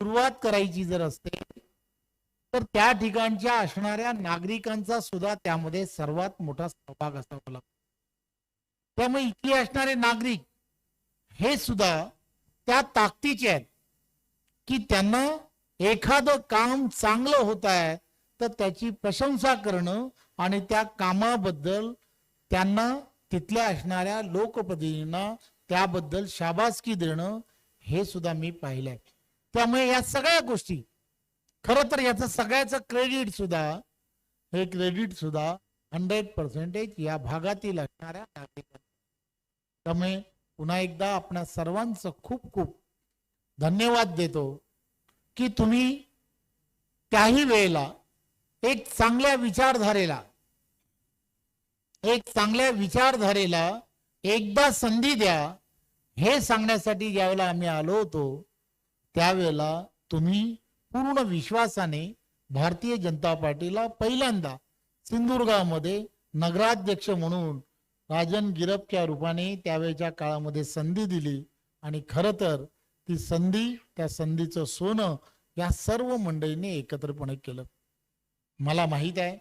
सुरुवात करायची जर असते तर त्या ठिकाणच्या असणाऱ्या नागरिकांचा सुद्धा त्यामध्ये सर्वात मोठा सहभाग असावा लागतो. त्यामुळे इथले असणारे नागरिक हे सुद्धा त्या ताकदीचे आहेत की त्यांना एखादं काम चांगलं होत आहे तर त्याची प्रशंसा करणं आणि त्या कामाबद्दल त्यांना तिथल्या असणाऱ्या लोकप्रतिनिधींना त्याबद्दल शाबासकी देणं हे सुद्धा मी पाहिलंय. त्यामुळे या सगळ्या गोष्टी खर तर याचं सगळ्याचं क्रेडिट सुद्धा हे क्रेडिट सुद्धा हंड्रेड पर्सेंटेज या भागातील असणाऱ्या नागरिकांना. त्यामुळे पुन्हा एकदा आपणा सर्वांचं खूप खूप धन्यवाद देतो की तुम्ही त्याही वेळेला एक चांगल्या विचारधारेला एक चांगल्या विचारधारेला एकदा संधी द्या हे सांगण्यासाठी ज्यावेळेला आम्ही आलो होतो त्यावेळेला तुम्ही पूर्ण विश्वासाने भारतीय जनता पार्टीला पहिल्यांदा सिंधुदुर्गामध्ये नगराध्यक्ष म्हणून राजन गिरपच्या रूपाने त्यावेळेच्या काळामध्ये संधी दिली. आणि खरं तर ती संधी त्या संधीचं सोनं या सर्व मंडळींनी एकत्रपणे केलं. मला माहीत आहे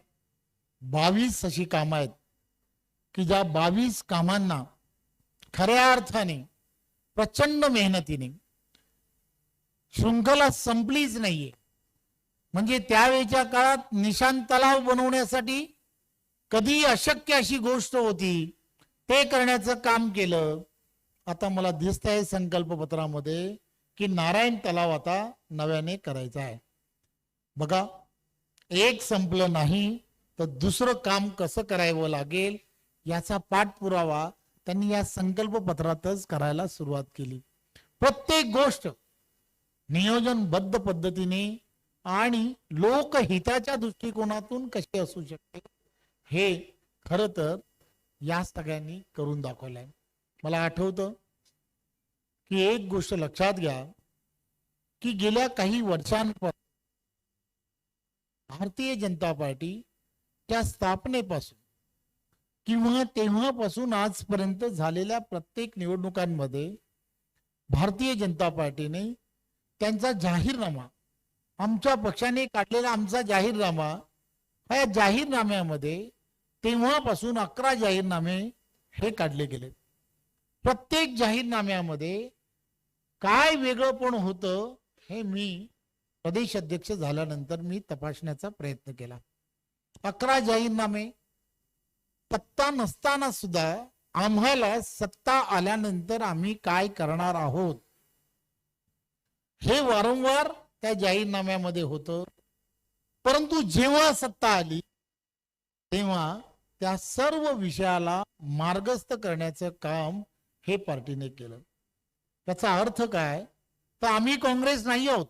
बावीस अशी कामं आहेत की ज्या बावीस कामांना खऱ्या अर्थाने प्रचंड मेहनतीने शृंखला संपलीच नाहीये. म्हणजे त्यावेळेच्या काळात निशान तलाव बनवण्यासाठी कधी अशक्य अशी गोष्ट होती ते करण्याचं काम केलं. आता मला दिसत आहे संकल्पपत्रामध्ये की नारायण तलाव आता नव्याने करायचा आहे. बघा एक संपलं नाही तर दुसरं काम कसं करावं लागेल याचा पाठपुरावा त्यांनी या संकल्पपत्रातच करायला सुरुवात केली. प्रत्येक गोष्ट नियोजनबद्ध पद्धतीने आणि लोकहिताच्या दृष्टिकोनातून कशी असू शकते हे खर तर या सगळ्यांनी करून दाखवलंय. मला आठवतं की एक गोष्ट लक्षात घ्या की गेल्या काही वर्षांपासून भारतीय जनता पार्टी त्या स्थापनेपासून किंवा तेव्हापासून आजपर्यंत झालेल्या प्रत्येक निवडणुकांमध्ये भारतीय जनता पार्टीने त्यांचा जाहीरनामा. आमच्या पक्षाने काढलेला आमचा जाहीरनामा हा या जाहीरनाम्यामध्ये तेव्हापासून अकरा जाहीरनामे हे काढले गेले प्रत्येक जाहीरनाम्यामध्ये काय वेगळंपण होतं हे मी प्रदेश अध्यक्ष झाल्यानंतर मी तपासण्याचा प्रयत्न केला. अकरा जाहीरनामे. सत्ता नसताना सुद्धा आम्हाला सत्ता आल्यानंतर आम्ही काय करणार आहोत? हे वारंवार त्या जाहीरनाम्यामध्ये होतं. परंतु जेव्हा सत्ता आली तेव्हा त्या सर्व विषयाला मार्गस्थ करण्याचं काम हे पार्टीने केलं. त्याचा अर्थ काय? तर आम्ही काँग्रेस नाही आहोत.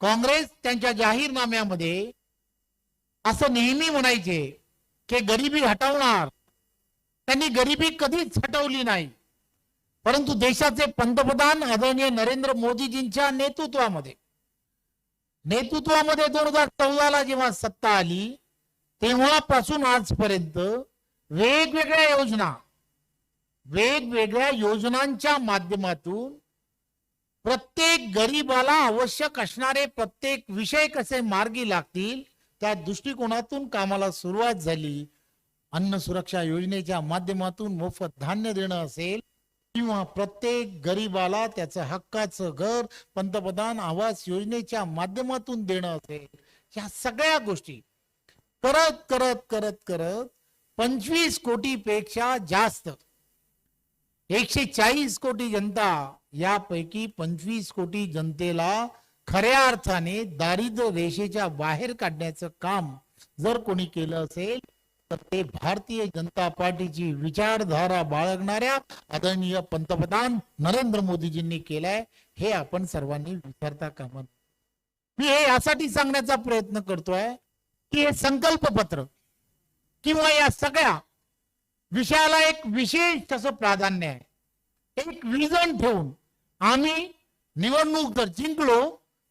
काँग्रेस त्यांच्या जाहीरनाम्यामध्ये असं नेहमी म्हणायचे की गरिबी हटवणार. त्यांनी गरिबी कधीच हटवली नाही. परंतु देशाचे पंतप्रधान आदरणीय नरेंद्र मोदीजींच्या नेतृत्वामध्ये नेतृत्वामध्ये दोन हजार चौदाला जेव्हा सत्ता आली तेव्हापासून आजपर्यंत वेगवेगळ्या योजना वेगवेगळ्या योजनांच्या माध्यमातून प्रत्येक गरीबाला आवश्यक असणारे प्रत्येक विषय कसे मार्गी लागतील त्या दृष्टिकोनातून कामाला सुरुवात झाली. अन्न सुरक्षा योजनेच्या माध्यमातून मोफत धान्य देणं असेल किंवा प्रत्येक गरीबाला त्याचं हक्काचं घर पंतप्रधान आवास योजनेच्या माध्यमातून देणं असेल या सगळ्या गोष्टी. करत करत करत करत पंचवीस कोटी पेक्षा जास्त एकशे चाळीस कोटी जनता यापैकी पंचवीस कोटी जनतेला खऱ्या अर्थाने दारिद्र्य रेषेच्या बाहेर काढण्याचं काम जर कोणी केलं असेल तर ते भारतीय जनता पार्टीची विचारधारा बाळगणाऱ्या आदरणीय पंतप्रधान नरेंद्र मोदीजींनी केलंय हे आपण सर्वांनी विचारता कामा मी हे यासाठी सांगण्याचा प्रयत्न करतोय की हे संकल्पपत्र किंवा या सगळ्या विषयाला एक विशेष असं प्राधान्य आहे. एक विजन ठेवून आम्ही निवडणूक जर जिंकलो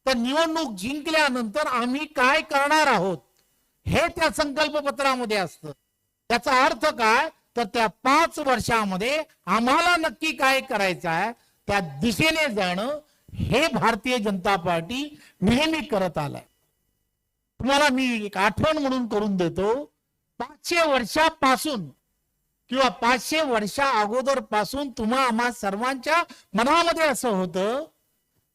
तर निवडणूक जिंकल्यानंतर आम्ही काय करणार आहोत? हे त्या संकल्पपत्रामध्ये असतं. त्याचा अर्थ काय? तर त्या पाच वर्षामध्ये आम्हाला नक्की काय करायचं आहे? त्या दिशेने जाणं हे भारतीय जनता पार्टी नेहमी करत आलाय. तुम्हाला मी एक आठवण म्हणून करून देतो. पाचशे वर्षापासून किंवा पाचशे वर्षा अगोदरपासून तुम्हा आम्हा सर्वांच्या मनामध्ये असं होतं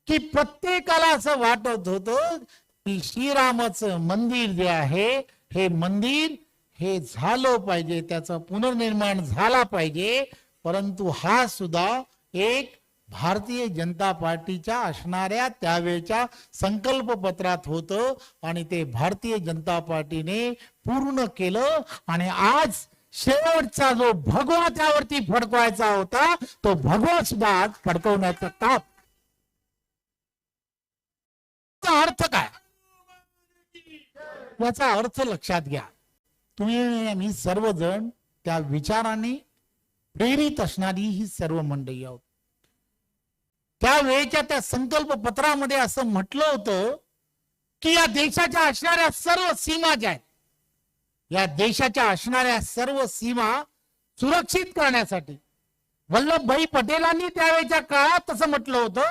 की प्रत्येकाला असं वाटत होतं की श्रीरामाचं मंदिर जे आहे हे मंदिर हे झालं पाहिजे त्याचं पुनर्निर्माण झाला पाहिजे. परंतु हा सुद्धा एक भारतीय जनता पार्टीच्या असणाऱ्या त्यावेळच्या संकल्प पत्रात होतं आणि ते भारतीय जनता पार्टीने पूर्ण केलं. आणि आज शेवटचा जो भगवा त्यावरती फडकवायचा होता तो भगवा सुद्धा आज फडकवण्याचं काम. अर्थ काय? महत्त्वाचा अर्थ लक्षात घ्या. तुम्ही मी सर्वजण त्या विचाराने प्रेरित असणारी ही सर्व मंडळी आहोत. त्यावेळेच्या त्या संकल्प पत्रामध्ये असं म्हटलं होतं की या देशाच्या असणाऱ्या सर्व सीमा ज्या आहेत या देशाच्या असणाऱ्या सर्व सीमा सुरक्षित करण्यासाठी. वल्लभभाई पटेलांनी त्यावेळेच्या काळात तसं म्हटलं होतं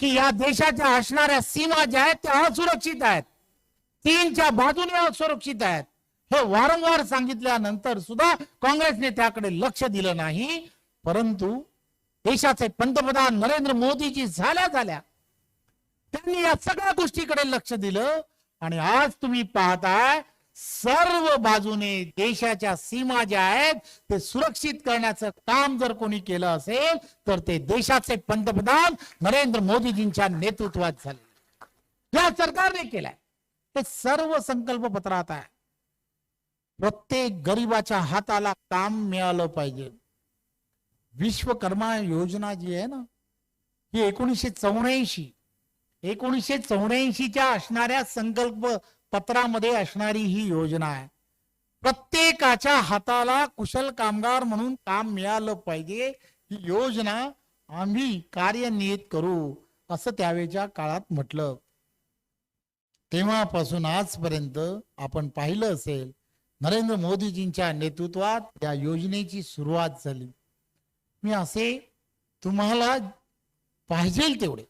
की या देशाच्या असणाऱ्या सीमा ज्या आहेत त्या असुरक्षित आहेत. तीनच्या बाजूने असुरक्षित आहेत. हे वारंवार सांगितल्यानंतर सुद्धा काँग्रेसने त्याकडे लक्ष दिलं नाही. परंतु देशाचे पंतप्रधान नरेंद्र मोदीजी झाल्या झाल्या. त्यांनी या सगळ्या गोष्टीकडे लक्ष दिलं. आणि आज तुम्ही पाहताय सर्व बाजूने देशाच्या सीमा ज्या आहेत ते सुरक्षित करण्याचं काम जर कोणी केलं असेल तर ते देशाचे पंतप्रधान नरेंद्र मोदीजींच्या नेतृत्वात झाले. या सरकारने केलंय. ते सर्व संकल्प पत्रात आहे. प्रत्येक गरीबाच्या हाताला काम मिळालं पाहिजे. विश्वकर्मा योजना जी आहे ना ही एकोणीसशे चौऱ्याऐंशी एकोणीसशे चौऱ्याऐंशीच्या असणाऱ्या संकल्प पत्रामध्ये असणारी ही योजना आहे. प्रत्येकाच्या हाताला कुशल कामगार म्हणून काम मिळालं पाहिजे. ही योजना आम्ही कार्यान्वित करू असं त्यावेळेच्या काळात म्हटलं. तेव्हापासून आजपर्यंत आपण पाहिलं असेल नरेंद्र मोदीजींच्या नेतृत्वात या योजनेची सुरुवात झाली. मी असे तुम्हाला पाहिजे तेवढे.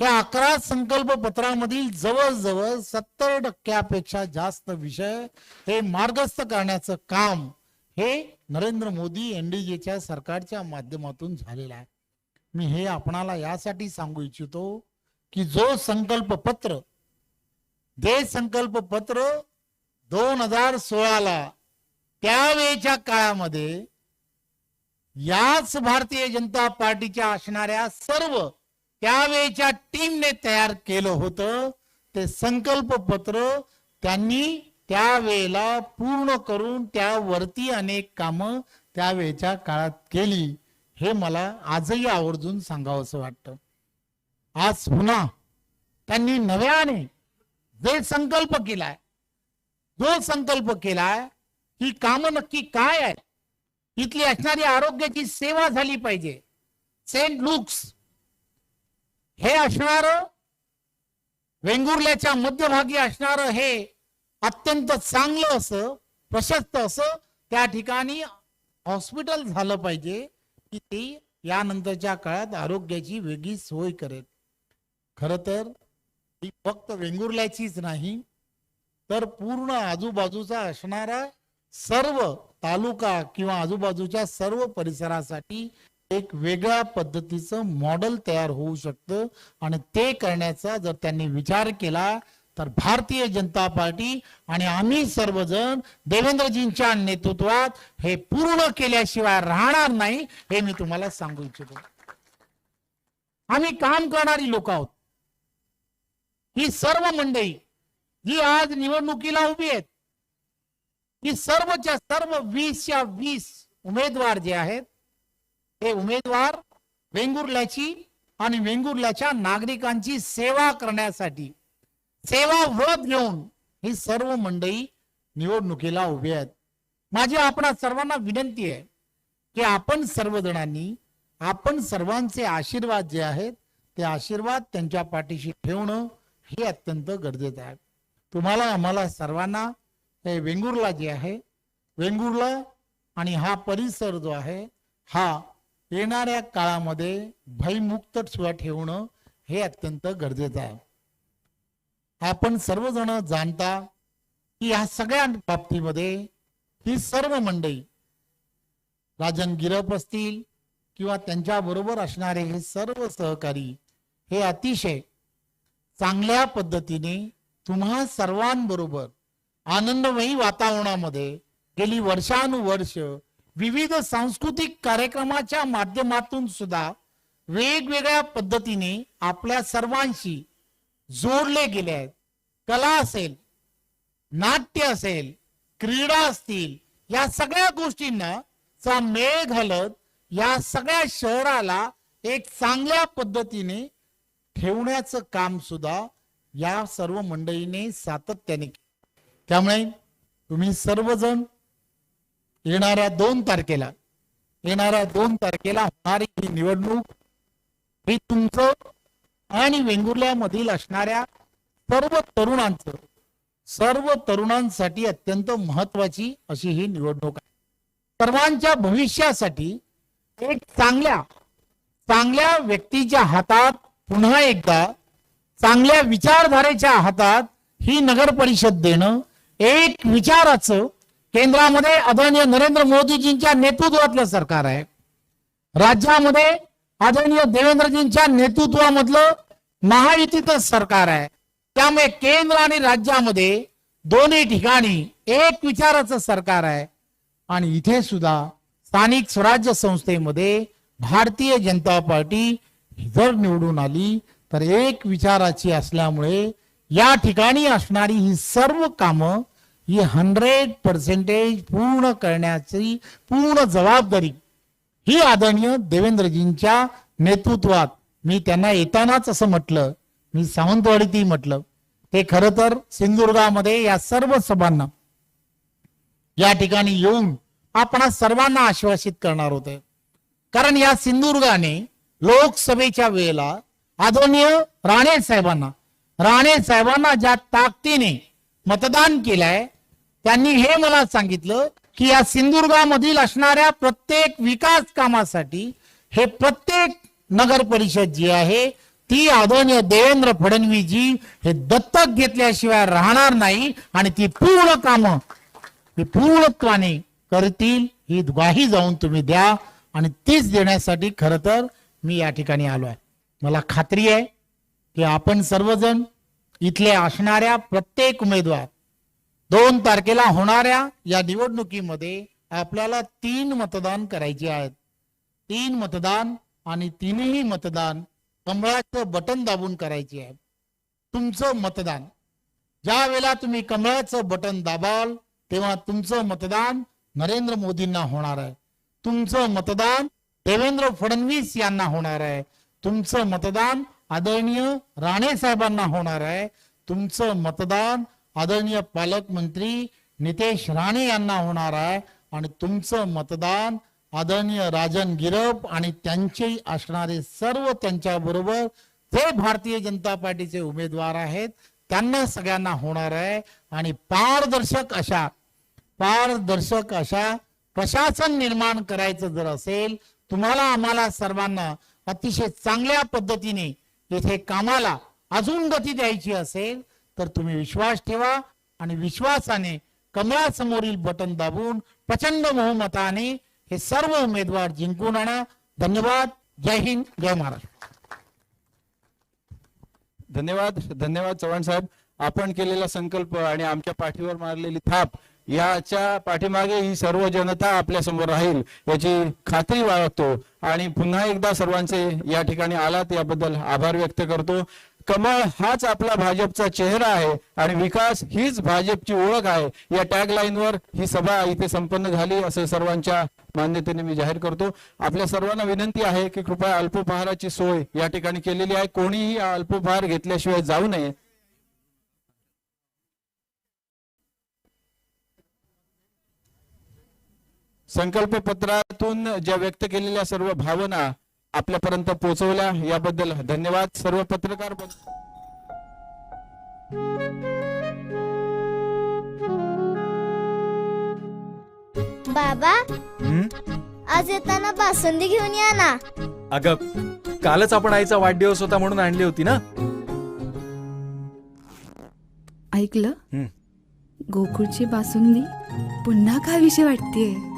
या अकरा संकल्प पत्रामधील जवळजवळ सत्तर टक्क्यापेक्षा जास्त विषय हे मार्गस्थ करण्याचं काम हे नरेंद्र मोदी एनडीजेच्या सरकारच्या माध्यमातून झालेलं आहे. मी हे आपणाला यासाठी सांगू इच्छितो की जो संकल्प पत्र जे संकल्प पत्र दोन हजार सोळाला त्यावेळेच्या काळामध्ये याच भारतीय जनता पार्टीच्या असणाऱ्या सर्व त्यावेळेच्या टीमने तयार केलं होतं. ते संकल्प पत्र त्यांनी त्यावेळेला पूर्ण करून त्यावरती अनेक कामं त्यावेळेच्या काळात केली. हे मला आजही आवर्जून सांगावं असं वाटतं. आज पुन्हा त्यांनी नव्याने जे संकल्प केलाय जो संकल्प केलाय ही कामं नक्की काय आहे इथली असणारी आरोग्याची सेवा झाली पाहिजे. Saint Luke's. हे असणार वेंगुर्ल्याच्या मध्यभागी असणार हे अत्यंत चांगलं असं प्रशस्त असं त्या ठिकाणी हॉस्पिटल झालं पाहिजे की ते यानंतरच्या काळात आरोग्याची वेगळी सोय करेल. खर तर ही फक्त वेंगुर्ल्याचीच नाही तर पूर्ण आजूबाजूचा असणारा सर्व तालुका किंवा आजूबाजूच्या सर्व परिसरासाठी एक वेगळ्या पद्धतीचं मॉडेल तयार होऊ शकतं. आणि ते करण्याचा जर त्यांनी विचार केला तर भारतीय जनता पार्टी आणि आम्ही सर्वजण देवेंद्रजींच्या नेतृत्वात हे पूर्ण केल्याशिवाय राहणार नाही हे मी तुम्हाला सांगू इच्छितो. आम्ही काम करणारी लोक आहोत. ही सर्व मंडळी जी आज निवडणुकीला उभी आहेत. ही सर्वच्या सर्व वीसच्या वीस उमेदवार जे आहेत हे उमेदवार वेंगुर्ल्याची आणि वेंगुर्ल्याच्या नागरिकांची सेवा करण्यासाठी सेवा व्रत घेऊन ही सर्व मंडळी निवडणुकीला उभी आहेत. माझी आपणा सर्वांना विनंती आहे की आपण सर्वजणांनी आपण सर्वांचे आशीर्वाद जे आहेत ते आशीर्वाद त्यांच्या पाठीशी ठेवणं हे अत्यंत गरजेचं आहे. तुम्हाला आम्हाला सर्वांना हे वेंगुर्ला जे आहे वेंगुर्ला आणि हा परिसर जो आहे हा येणाऱ्या काळामध्ये भयमुक्त सुद्धा ठेवणं हे अत्यंत गरजेचं आहे. आपण सर्वजण जाणता की ह्या सगळ्या बाबतीमध्ये ही सर्व मंडळी राजन गिरप असतील किंवा त्यांच्या बरोबर असणारे हे सर्व सहकारी हे अतिशय चांगल्या पद्धतीने तुम्हा सर्वांबरोबर आनंदमयी वातावरणामध्ये गेली वर्षानुवर्ष विविध सांस्कृतिक कार्यक्रमाच्या माध्यमातून सुद्धा वेगवेगळ्या पद्धतीने आपल्या सर्वांशी जोडले गेले आहेत. कला असेल नाट्य असेल क्रीडा असतील या सगळ्या गोष्टींना चा मेळ घालत या सगळ्या शहराला एक चांगल्या पद्धतीने ठेवण्याचं काम सुद्धा या सर्व मंडळीने सातत्याने केलं. त्यामुळे तुम्ही सर्वजण येणाऱ्या दोन तारखेला येणाऱ्या दोन तारखेला होणारी ही निवडणूक ही तुमचं आणि वेंगुर्ल्यामधील असणाऱ्या सर्व तरुणांचं सर्व तरुणांसाठी अत्यंत महत्वाची अशी ही निवडणूक आहे. सर्वांच्या भविष्यासाठी एक चांगल्या चांगल्या व्यक्तीच्या हातात पुन्हा एकदा चांगल्या विचारधारेच्या हातात ही नगर परिषद देणं एक विचाराचं केंद्रामध्ये आदरणीय नरेंद्र मोदीजींच्या नेतृत्वातलं सरकार आहे. राज्यामध्ये आदरणीय देवेंद्रजींच्या नेतृत्वामधलं महायुतीचं सरकार आहे. त्यामुळे केंद्र आणि राज्यामध्ये दोन्ही ठिकाणी एक विचाराचं सरकार आहे. आणि इथे सुद्धा स्थानिक स्वराज्य संस्थेमध्ये भारतीय जनता पार्टी जर निवडून आली तर एक विचाराची असल्यामुळे या ठिकाणी असणारी ही सर्व कामं ही हंड्रेड पर्सेंटेज पूर्ण करण्याची पूर्ण जबाबदारी ही आदरणीय देवेंद्रजींच्या नेतृत्वात मी त्यांना येतानाच असं म्हटलं मी सावंतवाडीतही म्हटलं. ते खरं तर सिंधुदुर्गामध्ये या सर्व सभांना या ठिकाणी येऊन आपण सर्वांना आश्वासित करणार होते. कारण या सिंधुदुर्गाने लोकसभेच्या वेळेला आदरणीय राणे साहेबांना राणे साहेबांना ज्या ताकदीने मतदान केलंय त्यांनी हे मला सांगितलं की या सिंधुदुर्गामधील असणाऱ्या प्रत्येक विकास कामासाठी हे प्रत्येक नगर परिषद जी आहे ती आदरणीय देवेंद्र फडणवीसजी हे दत्तक घेतल्याशिवाय राहणार नाही आणि ती पूर्ण कामं ते पूर्णत्वाने करतील ही ग्वाही जाऊन तुम्ही द्या आणि तीच देण्यासाठी खरं तर मी या ठिकाणी आलो आहे मला खात्री आहे की आपण सर्वजण इथले असणाऱ्या प्रत्येक उमेदवार दोन तारखेला होणाऱ्या या निवडणुकीमध्ये आपल्याला तीन मतदान करायचे आहेत. तीन मतदान आणि तीनही मतदान कमळाचं बटन दाबून करायचे आहे. तुमचं मतदान. ज्या वेळेला तुम्ही कमळाचं बटन दाबाल तेव्हा तुमचं मतदान नरेंद्र मोदींना होणार आहे. तुमचं मतदान देवेंद्र फडणवीस यांना होणार आहे. तुमचं मतदान आदरणीय राणे साहेबांना होणार आहे. तुमचं मतदान आदरणीय पालकमंत्री नितेश राणे यांना होणार आहे. आणि तुमचं मतदान आदरणीय राजन गिरप आणि त्यांचे असणारे सर्व त्यांच्या बरोबर जे भारतीय जनता पार्टीचे उमेदवार आहेत. त्यांना सगळ्यांना होणार आहे. आणि पारदर्शक अशा पारदर्शक अशा प्रशासन निर्माण करायचं जर असेल तुम्हाला आम्हाला सर्वांना अतिशय चांगल्या पद्धतीने येथे कामाला अजून गती द्यायची असेल तर तुम्ही विश्वास ठेवा आणि विश्वासाने कमळासमोरील बटन दाबून प्रचंड बहुमताने हे सर्व उमेदवार जिंकून आणा. धन्यवाद. जय हिंद. जय महाराष्ट्र. धन्यवाद. धन्यवाद चव्हाण साहेब. आपण केलेला संकल्प आणि आमच्या पाठीवर मारलेली थाप याच्या पाठीमागे ही सर्व जनता आपल्यासमोर राहील याची खात्री बाळगतो. आणि पुन्हा एकदा सर्वांचे या ठिकाणी आलात याबद्दल आभार व्यक्त करतो. कमळ हाच आपला भाजपचा चेहरा आहे आणि विकास हीच भाजपची ओळख आहे. या टॅग लाईनवर ही सभा इथे संपन्न झाली असं सर्वांच्या मान्यतेने मी जाहीर करतो. आपल्या सर्वांना विनंती आहे की कृपया अल्पोपहाराची सोय या ठिकाणी केलेली आहे. कोणीही अल्पोपहार घेतल्याशिवाय जाऊ नये. संकल्प पत्रातून ज्या व्यक्त केलेल्या सर्व भावना आपल्यापर्यंत पोहोचवल्या याबद्दल धन्यवाद. सर्व पत्रकार बंधू. बाबा हं? आज येताना बासुंदी घेऊन या ना. अगं कालच आपण आईचा वाढदिवस होता म्हणून आणली होती ना? ऐकलं? हं. गोकुळची बासुंदी पुन्हा खावीशी वाटतेय.